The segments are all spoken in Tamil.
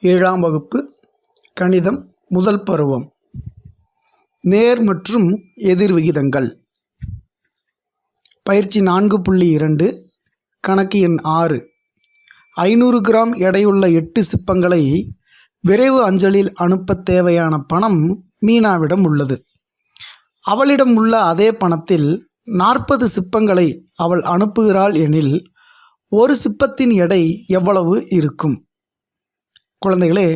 ஏழாம் வகுப்பு கணிதம் முதல் பருவம். நேர் மற்றும் எதிர் விகிதங்கள். பயிற்சி நான்கு புள்ளி இரண்டு கணக்கு எண் ஆறு. ஐநூறு கிராம் எடையுள்ள எட்டு சிப்பங்களை விரைவு அஞ்சலில் அனுப்ப தேவையான பணம் மீனாவிடம் உள்ளது. அவளிடம் உள்ள அதே பணத்தில் நாற்பது சிப்பங்களை அவள் அனுப்புகிறாள் எனில் ஒரு சிப்பத்தின் எடை எவ்வளவு இருக்கும்? குழந்தைகளே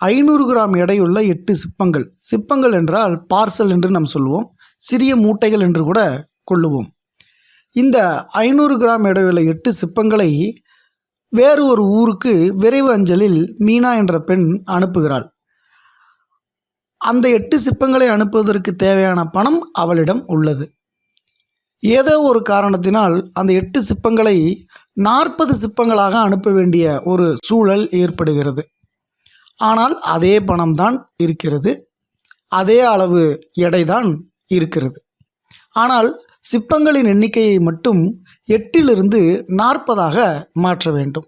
ஐநூறு கிராம் எடையுள்ள எட்டு சிப்பங்கள். சிப்பங்கள் என்றால் பார்சல் என்று நாம் சொல்லுவோம் சிறிய மூட்டைகள் என்று கூட கொள்ளுவோம். இந்த ஐநூறு கிராம் எடையுள்ள எட்டு சிப்பங்களை வேறு ஒரு ஊருக்கு விரைவு அஞ்சலில் மீனா என்ற பெண் அனுப்புகிறாள். அந்த எட்டு சிப்பங்களை அனுப்புவதற்கு தேவையான பணம் அவளிடம் உள்ளது. ஏதோ ஒரு காரணத்தினால் அந்த எட்டு சிப்பங்களை நாற்பது சிப்பங்களாக அனுப்ப வேண்டிய ஒரு சூழல் ஏற்படுகிறது. ஆனால் அதே பணம்தான் இருக்கிறது. அதே அளவு எடைதான் இருக்கிறது. ஆனால் சிப்பங்களின் எண்ணிக்கையை மட்டும் எட்டிலிருந்து நாற்பதாக மாற்ற வேண்டும்.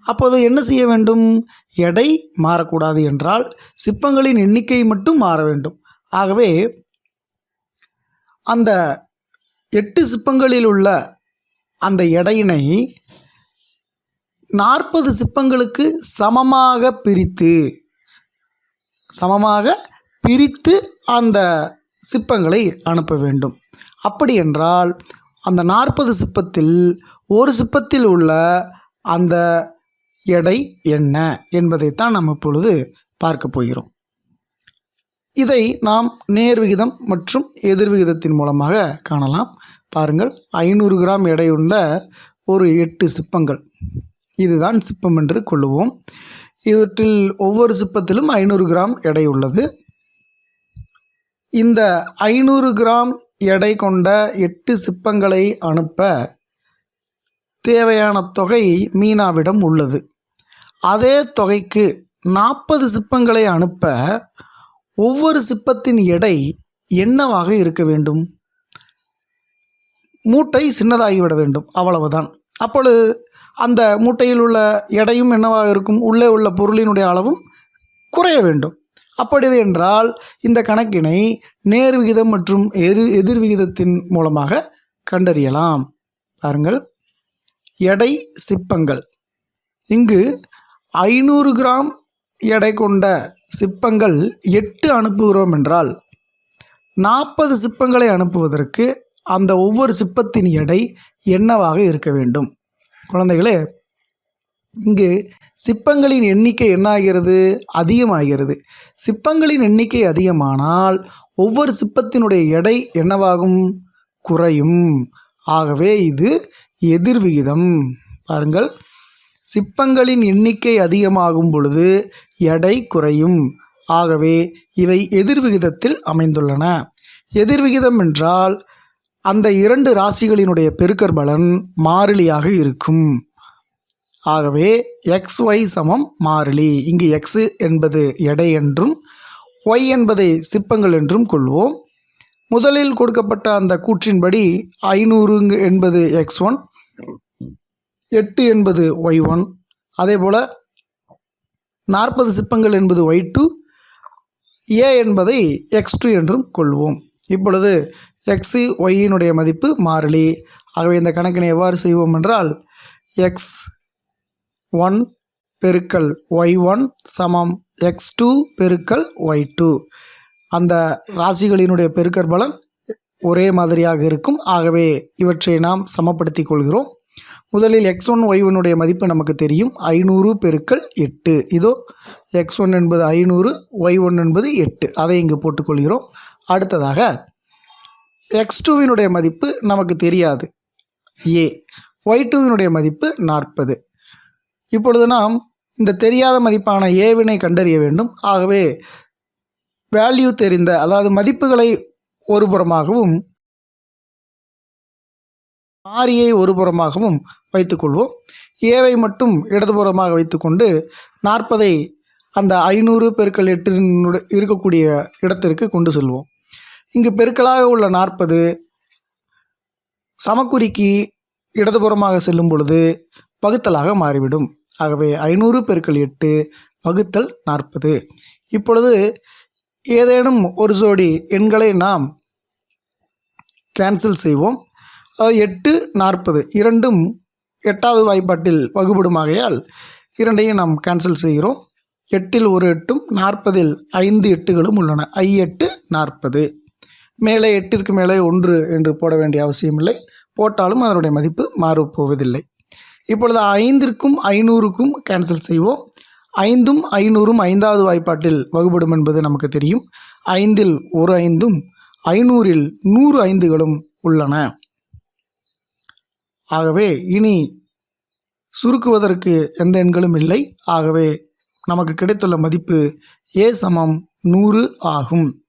அப்போது என்ன செய்ய வேண்டும்? எடை மாறக்கூடாது என்றால் சிப்பங்களின் எண்ணிக்கை மட்டும் மாற வேண்டும். ஆகவே அந்த எட்டு சிப்பங்களில் உள்ள அந்த எடையினை நாற்பது சிப்பங்களுக்கு சமமாக பிரித்து சமமாக பிரித்து அந்த சிப்பங்களை அனுப்ப வேண்டும். அப்படி என்றால் அந்த நாற்பது சிப்பத்தில் ஒரு சிப்பத்தில் உள்ள அந்த எடை என்ன என்பதைத்தான் நாம் இப்பொழுது பார்க்க போகிறோம். இதை நாம் நேர் விகிதம் மற்றும் எதிர்விகிதத்தின் மூலமாக காணலாம். பாருங்கள் ஐநூறு கிராம் எடையுள்ள ஒரு எட்டு சிப்பங்கள். இதுதான் சிப்பம் என்று கொள்ளுவோம். இவற்றில் ஒவ்வொரு சிப்பத்திலும் ஐநூறு கிராம் எடை உள்ளது. இந்த ஐநூறு கிராம் எடை கொண்ட எட்டு சிப்பங்களை அனுப்ப தேவையான தொகை மீனாவிடம் உள்ளது. அதே தொகைக்கு நாற்பது சிப்பங்களை அனுப்ப ஒவ்வொரு சிப்பத்தின் எடை என்னவாக இருக்க வேண்டும்? மூட்டை சின்னதாகிவிட வேண்டும் அவ்வளவுதான். அப்பொழுது அந்த மூட்டையில் உள்ள எடையும் என்னவாக இருக்கும்? உள்ளே உள்ள பொருளினுடைய அளவும் குறைய வேண்டும். அப்படி என்றால் இந்த கணக்கினை நேர் விகிதம் மற்றும் எதிர் எதிர் விகிதத்தின் மூலமாக கண்டறியலாம். பாருங்கள். எடை சிப்பங்கள். இங்கு ஐநூறு கிராம் எடை கொண்ட சிப்பங்கள் எட்டு அனுப்புகிறோம் என்றால் நாற்பது சிப்பங்களை அனுப்புவதற்கு அந்த ஒவ்வொரு சிப்பத்தின் எடை என்னவாக இருக்க வேண்டும்? குழந்தைகளே இங்கு சிப்பங்களின் எண்ணிக்கை என்னாகிறது? அதிகமாகிறது. சிப்பங்களின் எண்ணிக்கை அதிகமானால் ஒவ்வொரு சிப்பத்தினுடைய எடை என்னவாகும்? குறையும். ஆகவே இது எதிர்விகிதம் பாருங்கள். சிப்பங்களின் எண்ணிக்கை அதிகமாகும் பொழுது எடை குறையும். ஆகவே இவை எதிர்விகிதத்தில் அமைந்துள்ளன. எதிர்விகிதம் என்றால் அந்த இரண்டு ராசிகளினுடைய பெருக்கர் பலன் மாறிலியாக இருக்கும். ஆகவே எக்ஸ் ஒய் சமம் மாறிலி. இங்கு எக்ஸ் என்பது எடை என்றும் ஒய் என்பதை சிப்பங்கள் என்றும் கொள்வோம். முதலில் கொடுக்கப்பட்ட அந்த கூற்றின்படி ஐநூறு என்பது எக்ஸ் ஒன் எட்டு என்பது ஒய் ஒன் அதே போல் நாற்பது சிப்பங்கள் என்பது ஒய் டூ ஏ என்பதை எக்ஸ் டூ என்றும் கொள்வோம். இப்பொழுது எக்ஸு ஒய்யினுடைய மதிப்பு மாறிலி. ஆகவே இந்த கணக்கினை எவ்வாறு செய்வோம் என்றால் எக்ஸ் ஒன் பெருக்கல் ஒய் ஒன் சமம் எக்ஸ் டூ பெருக்கல் ஒய் டூ அந்த ராசிகளினுடைய பெருக்கற் பலன் ஒரே மாதிரியாக இருக்கும். ஆகவே இவற்றை நாம் சமப்படுத்தி கொள்கிறோம். முதலில் எக்ஸ் ஒன் ஒய் ஒன்னுடைய மதிப்பு நமக்கு தெரியும். ஐநூறு பெருக்கல் எட்டு. இதோ எக்ஸ் ஒன் என்பது ஐநூறு ஒய் ஒன் என்பது எட்டு. அதை இங்கு போட்டுக்கொள்கிறோம் அடுத்ததாக எக்ஸ் டூவினுடைய மதிப்பு நமக்கு தெரியாது. ஏ ஒய் டூவினுடைய மதிப்பு நாற்பது. இப்பொழுது நாம் இந்த தெரியாத மதிப்பான ஏவினை கண்டறிய வேண்டும். ஆகவே வேல்யூ தெரிந்த அதாவது மதிப்புகளை ஒரு புறமாகவும் மாறியை ஒரு புறமாகவும் வைத்துக்கொள்வோம் ஏவை மட்டும் இடதுபுறமாக வைத்துக்கொண்டு நாற்பதை அந்த ஐநூறு பெருக்கள் எட்டு இருக்கக்கூடிய இடத்திற்கு கொண்டு செல்வோம். இங்கு பெருக்கலாக உள்ள நாற்பது சமக்குறிக்கு இடதுபுறமாக செல்லும் பொழுது பகுத்தலாக மாறிவிடும். ஆகவே ஐநூறு பெருக்கல் எட்டு வகுத்தல் நாற்பது. இப்பொழுது ஏதேனும் ஒரு ஜோடி எண்களை நாம் கேன்சல் செய்வோம். எட்டு நாற்பது. இரண்டும் எட்டாவது வாய்ப்பாட்டில் வகுபடுமாகையால் இரண்டையும் நாம் கேன்சல் செய்கிறோம். எட்டில் ஒரு எட்டும் நாற்பதில் ஐந்து எட்டுகளும் உள்ளன. ஐ எட்டு நாற்பது. மேலே எட்டிற்கு மேலே ஒன்று என்று போட வேண்டிய அவசியமில்லை. போட்டாலும் அதனுடைய மதிப்பு மாறப்போவதில்லை. இப்பொழுது ஐந்திற்கும் ஐநூறுக்கும் கேன்சல் செய்வோம். ஐந்தும் ஐநூறும் ஐந்தாவது வாய்ப்பாட்டில் வகுபடும் என்பது நமக்கு தெரியும். ஐந்தில் ஒரு ஐந்தும் ஐநூறில் நூறு ஐந்துகளும் உள்ளன. ஆகவே இனி சுருக்குவதற்கு எந்த எண்களும் இல்லை. ஆகவே நமக்கு கிடைத்துள்ள மதிப்பு ஏ சமம் நூறு ஆகும்.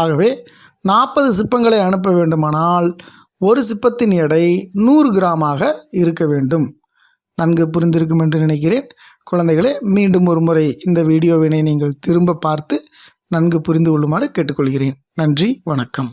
ஆகவே நாற்பது சிப்பங்களை அனுப்ப வேண்டுமானால் ஒரு சிப்பத்தின் எடை நூறு கிராமாக இருக்க வேண்டும். நன்கு புரிந்திருக்கும் என்று நினைக்கிறேன். குழந்தைகளே மீண்டும் ஒரு முறை இந்த வீடியோவினை நீங்கள் திரும்ப பார்த்து நன்கு புரிந்து கொள்ளுமாறு கேட்டுக்கொள்கிறேன். நன்றி வணக்கம்.